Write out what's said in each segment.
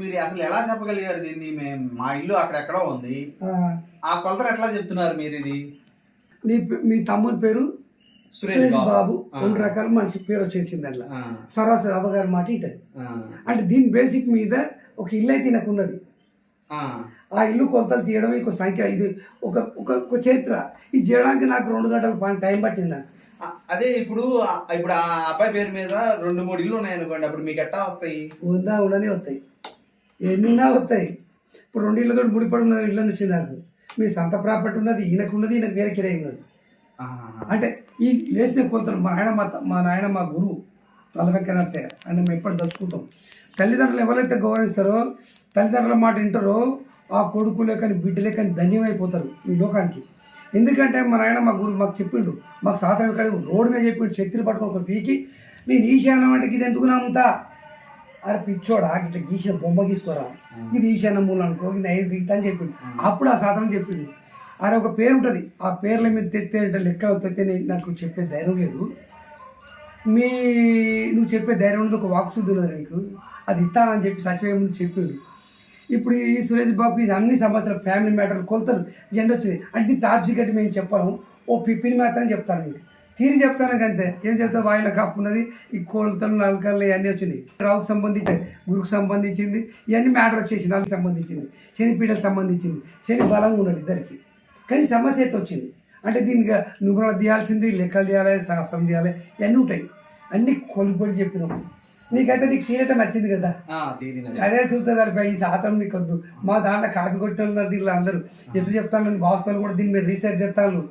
మీరు అసలు ఎలా చెప్పగలిగారు దీన్ని? మేము మా ఇల్లు అక్కడెక్కడో ఉంది. ఆ, కొలతలు ఎట్లా చెప్తున్నారు మీరు ఇది? నీ మీ తమ్ముని పేరు సురేష్ బాబు. రెండు రకాల మనిషి పేరు వచ్చేసింది అట్లా సరాసరి అవ్వగారి మాట ఇంటది. అంటే దీని బేసిక్ మీద ఒక ఇల్లు అయితే నాకు ఉన్నది. ఆ, ఇల్లు కొలతలు తీయడం ఒక సంఖ్య. ఇది ఒక ఒక చరిత్ర. ఇది చేయడానికి నాకు రెండు గంటల పని టైం పట్టింది నాకు. అదే ఇప్పుడు ఇప్పుడు ఆ అబ్బాయి పేరు మీద రెండు మూడు ఇల్లు ఉన్నాయి అనుకోండి అప్పుడు మీకు ఎట్టా వస్తాయి? ఉందా ఉండనే వస్తాయి. ఎన్నున్నా వస్తాయి. ఇప్పుడు రెండు ఇళ్ళతో ముడిపడి ఉన్నది ఇల్లు వచ్చింది నాకు. మీ సొంత ప్రాపర్టీ ఉన్నది ఈయనకు ఉన్నది ఈయనకు వేరే కిరాయి ఉన్నది. అంటే ఈ లేచిన కొందరు మా నాయన మా త- మా నాయన మా గురువు తలవెక్క నర్సయ్య అని మేము ఎప్పుడు దలుచుకుంటాం తల్లిదండ్రులు ఎవరైతే గౌరవిస్తారో తల్లిదండ్రుల మాట వింటారో ఆ కొడుకు లేకని బిడ్డ లేకని ధన్యమైపోతారు ఈ లోకానికి. ఎందుకంటే మా నాయన మా గురువు మాకు చెప్పిండు మాకు శాస్త్రం ఇక్కడ రోడ్డు మీద చెప్పిండు శక్తిని పట్టుకుని ఒక పీకి నేను ఈశాన్యం అంటే ఇది ఎందుకు నమ్ముతా? అరే పిచ్చోడా ఇట్లా గీసిన బొమ్మ గీసుకోరా? ఇది ఈశాన్య మూలం అనుకో ఇది నైట్ దిగుతా అని చెప్పిండు. అప్పుడు ఆ శాస్త్రం చెప్పిండు. అరే ఒక పేరు ఉంటుంది ఆ పేర్ల మీద తెత్తే అంటే లెక్కలు తెత్తే నేను నాకు చెప్పే ధైర్యం లేదు. మీ నువ్వు చెప్పే ధైర్యం ఉన్నది ఒక వాక్శుద్ధి ఉన్నది నీకు. అది ఇస్తానని చెప్పి సచివే ముందు చెప్పిండు. ఇప్పుడు ఈ సురేష్ బాబు ఇది అన్ని సమస్యలు ఫ్యామిలీ మ్యాటర్ కొలతలు ఇవన్నీ వచ్చింది అంటే టాప్ సీక్రెట్ మేము చెప్పాము ఓ పిప్పిని మాత్రం చెప్తాను మీకు. తీరి చెప్తాను అంతే. ఏం చెప్తా వాయిల కప్పు ఉన్నది. ఈ కొలతలు నలకలు ఇవన్నీ వచ్చినాయి. రావుకు సంబంధించి గురుకు సంబంధించింది. ఇవన్నీ మ్యాటర్ వచ్చేసి నాకు సంబంధించింది. శని పీడకు సంబంధించింది. శని బలంగా ఉన్నాడు ఇద్దరికి. కానీ సమస్య అయితే వచ్చింది. అంటే దీనికి నిపుణులు తీయాల్సింది లెక్కలు తీయాలి శాస్త్రం తీయాలి ఇవన్నీ ఉంటాయి. అన్నీ కొలిపడి చెప్పినాం. నీకైతే నీకు తీరైతే నచ్చింది కదా. అదే చూస్తుంది ఈ శాతం మీకు వద్దు మా దాంట్లో కాపీ కొట్టి ఉన్నారు దీనిలో అందరూ. ఎట్లా చెప్తాను వాస్తవాలు కూడా దీని మీద రీసెర్చ్ చేస్తాను.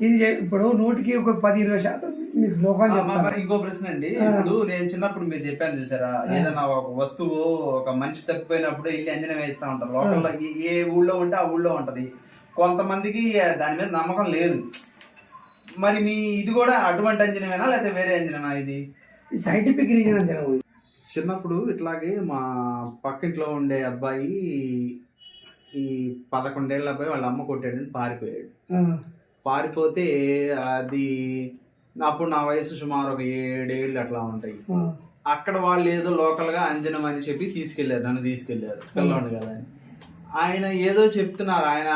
ఇది ఇప్పుడు నూటికి ఒక పది ఇరవై శాతం మీకు లోకాన్ని ఇంకో ప్రశ్న అండి. ఇప్పుడు నేను చిన్నప్పుడు మీరు చెప్పాను చూసారా? ఏదైనా ఒక వస్తువు ఒక మనిషి తప్పిపోయినప్పుడు వెళ్ళి అంజనం వేస్తా ఉంటారు. లోకల్లో ఏ- ఏ ఊళ్ళో ఉంటే ఆ ఊళ్ళో ఉంటది. కొంతమందికి దాని మీద నమ్మకం లేదు. మరి మీ ఇది కూడా అటువంటి అంజనమేనా? లేకపోతే వేరే అంజనమా ఇది? సైంటిఫిక్ రీజన్ అని జనం చిన్నప్పుడు ఇట్లాగే మా పక్కింట్లో ఉండే అబ్బాయి ఈ పదకొండేళ్ళ అబ్బాయి వాళ్ళ అమ్మ కొట్టాడని పారిపోయాడు. పారిపోతే అది అప్పుడు నా వయసు సుమారు ఒక ఏడేళ్ళు అట్లా ఉంటాయి. అక్కడ వాళ్ళు ఏదో లోకల్గా అంజనం అని చెప్పి తీసుకెళ్ళారు నన్ను తీసుకెళ్ళారు పిల్లోడు కదా అని. ఆయన ఏదో చెప్తున్నారు ఆయన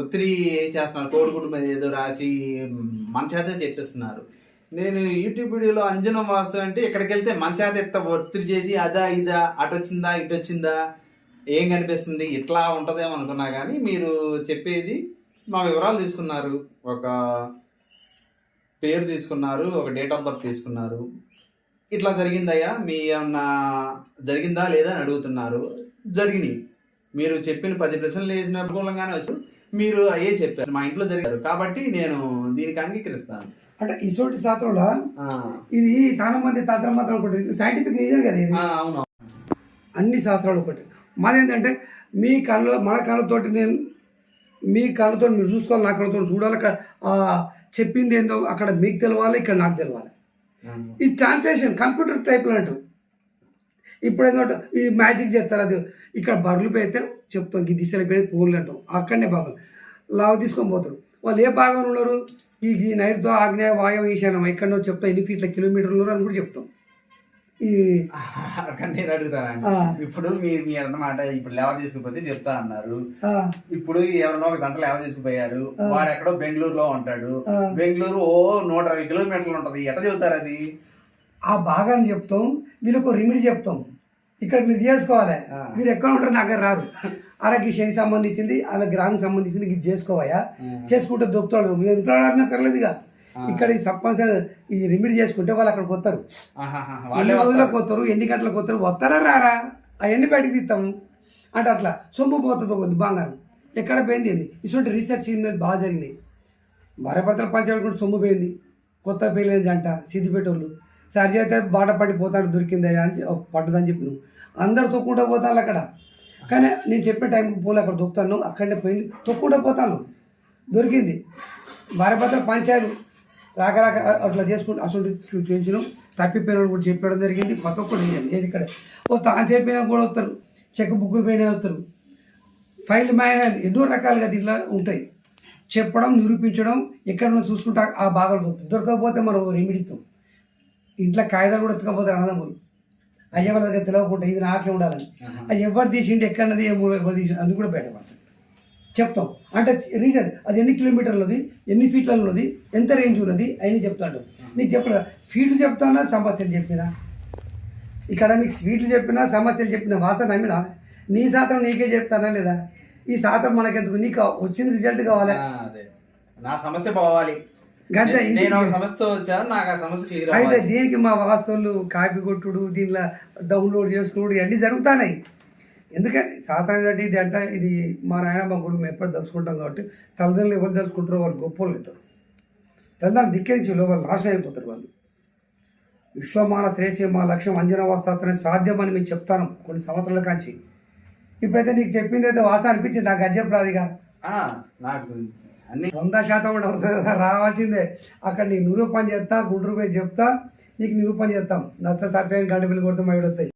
ఒత్తిడి చేస్తున్నారు కోడిగుడ్డు మీద ఏదో రాసి మన చేతే చెప్పిస్తున్నారు. నేను యూట్యూబ్ వీడియోలో అంజనం వాసు అంటే ఇక్కడికి వెళ్తే మంచాత ఎత్త ఒత్తిడి చేసి అదా ఇదా అటు వచ్చిందా ఇటు వచ్చిందా ఏం కనిపిస్తుంది ఇట్లా ఉంటుందేమో అనుకున్నా కానీ మీరు చెప్పేది మా వివరాలు తీసుకున్నారు. ఒక పేరు తీసుకున్నారు ఒక డేట్ ఆఫ్ బర్త్ తీసుకున్నారు. ఇట్లా జరిగిందయ్యా మీ ఏమన్నా జరిగిందా లేదా అని అడుగుతున్నారు. జరిగినాయి. మీరు చెప్పిన పది ప్రశ్నలు వేసిన అనుకూలంగానే వచ్చు మీరు అయ్యే చెప్పారు. మా ఇంట్లో జరిగారు. కాబట్టి నేను దీనికి అంగీకరిస్తాను. అంటే ఇసోటి శాస్త్రంలో ఇది చాలా మంది తంత్రం మాత్రం ఒకటి సైంటిఫిక్ రీజన్ కదా ఇది. అవును. అన్ని శాస్త్రాలు ఒకటి. మాది ఏంటంటే మీ కళ్ళు మన కళ్ళతోటి నేను మీ కళ్ళతో మీరు చూసుకోవాలి నా కళ్ళతో చూడాలి అక్కడ చెప్పింది ఏందో అక్కడ మీకు తెలవాలి ఇక్కడ నాకు తెలవాలి. ఈ ట్రాన్స్లేషన్ కంప్యూటర్ టైప్లో అంటూ ఇప్పుడు ఏంటంటే ఈ మ్యాజిక్ చేస్తారు అది. ఇక్కడ బర్రెలు పెడితే చెప్తాం ఈ దిశలో పెడితే పూలు అంటాం. అక్కడనే భాగం. లావు తీసుకొని పోతారు. వాళ్ళు ఏ భాగంలో ఉన్నారు? ఈ ఈ నైట్తో ఆగ్నేయ వాయు ఈశాన్యం. ఎక్కడో చెప్తాం ఎన్ని ఫీట్ల కిలోమీటర్లు అని కూడా చెప్తాం. ఈ నేను అడుగుతానండి ఆ. ఇప్పుడు మీరు మీరు అన్నమాట ఇప్పుడు లేవ తీసుకుపోతే చెప్తా అన్నారు. ఇప్పుడు ఎవరినో ఒక జంట లేవ తీసుకుపోయారు. వాడు ఎక్కడో బెంగళూరులో ఉంటాడు. బెంగళూరు ఓ నూట అరవై కిలోమీటర్లు ఉంటది. ఎట్ట చెబుతారు అది? ఆ భాగాన్ని చెప్తాం. వీళ్ళకు రెమెడీ చెప్తాం. ఇక్కడ మీరు చేసుకోవాలి. మీరు ఎక్కడ ఉంటారు నా దగ్గర అలాగే శని సంబంధించింది ఆమె గ్రామం సంబంధించింది ఇది చేసుకోవయా చేసుకుంటే దొరుకుతాడు. మీరు ఇంట్లో కర్లేదు ఇక. ఇక్కడ ఈ సర్పంచ్ ఈ రెమెడీ చేసుకుంటే వాళ్ళు అక్కడికి వస్తారు. ఎన్ని వాళ్ళే రోజులకు వస్తారు. ఎన్ని గంటలకు వస్తారు వస్తారా రారా? అవన్నీ బయటికి తీస్తాము అంటే అట్లా సొమ్ము పోతుంది కొద్ది బంగారం. ఎక్కడ పోయింది ఏంది? ఇటువంటి రీసెర్చ్ బాగా జరిగినాయి. భార్యాభర్తల పంచాయతీ కూడా సొమ్ము పోయింది. కొత్త పెళ్ళిన జంట సిద్దిపేటోళ్ళు. సరి అయితే బాట పడి పోతాడు దొరికిందా అని పడ్డదని చెప్పి నువ్వు అందరు తొక్కుంటూ పోతాను అక్కడ. కానీ నేను చెప్పే టైంకి పోలే అక్కడ దొక్కుతాను. అక్కడనే పోయింది తొక్కుంటూ పోతాను. దొరికింది. భార్యాభర్తల పంచాయలు రాక రాక అట్లా చేసుకుంటూ అసలు చూపించడం తప్పిపోయిన కూడా చెప్పడం జరిగింది. కొత్త ఒక్కటి చేయాలి ఏది ఇక్కడ. ఓ తాను చెప్పినా కూడా వస్తారు. చెక్ బుక్ పోయినా వస్తారు. ఫైల్ మాయన అని ఎన్నో రకాలుగా దీంట్లో ఉంటాయి. చెప్పడం నిరూపించడం ఎక్కడ చూసుకుంటా ఆ బాగా దొరుకుతాయి. దొరకకపోతే మనం రెమిడిస్తాం ఇంట్లో కాగితాలు కూడా ఎత్తుకపోతారు అన్నదమ్ములు. అయ్య వాళ్ళ దగ్గర తెలియకుండా ఇది నాకే ఉండాలని. అది ఎవరు తీసిండి మూల ఎవరు తీసి అన్ని కూడా బయటపడతాయి చెప్తాం. అంటే రీజన్ అది ఎన్ని కిలోమీటర్లది ఎన్ని ఫీట్లలో ఉన్నది ఎంత రేంజ్ ఉన్నది అవన్నీ చెప్తాడు. నీకు చెప్పలే ఫీట్లు చెప్తానా సమస్యలు చెప్పినా? ఇక్కడ నీకు స్వీట్లు చెప్పినా సమస్యలు చెప్పినా వార్త నమ్మినా? నీ శాతం నీకే చెప్తానా లేదా? ఈ శాతం మనకెందుకు? నీకు వచ్చిన రిజల్ట్ కావాలి? నా సమస్య పోవాలి. నేను ఒక సమస్యతో వచ్చాను నాకు ఆ సమస్య క్లియర్ అయితే దీనికి మా వాస్తవులు కాపీ కొట్టుడు దీనిలో డౌన్లోడ్ చేసుకుడు ఇవన్నీ జరుగుతున్నాయి. ఎందుకంటే సాధారణ ఇది అంటే ఇది మా నాయన మా గురువు మేము ఎప్పుడు తలుచుకుంటాం కాబట్టి తల్లిదండ్రులు ఎవరు తలుచుకుంటారో వాళ్ళు గొప్ప వాళ్ళు అవుతారు. తల్లిదండ్రులు ధిక్కరించి వాళ్ళు నాశనం అయిపోతారు వాళ్ళు. విశ్వమాన శ్రేషి మా లక్ష్యం అంజనా వస్తాత్రం సాధ్యమని మేము చెప్తాను కొన్ని సంవత్సరాల కాంచి. ఇప్పుడైతే నీకు చెప్పింది అయితే వాస అనిపించింది నాకు ఆ, నాకు అన్ని వంద శాతం కూడా అవసరం రావాల్సిందే. అక్కడ నీకు నిరూపణ చేస్తా గుండ్రు పోయి చెప్తా నీకు నిరూపణ చేస్తాం. నచ్చ సర్ఫైన్ గంట బిల్లు కొడితే మా వస్తాయి.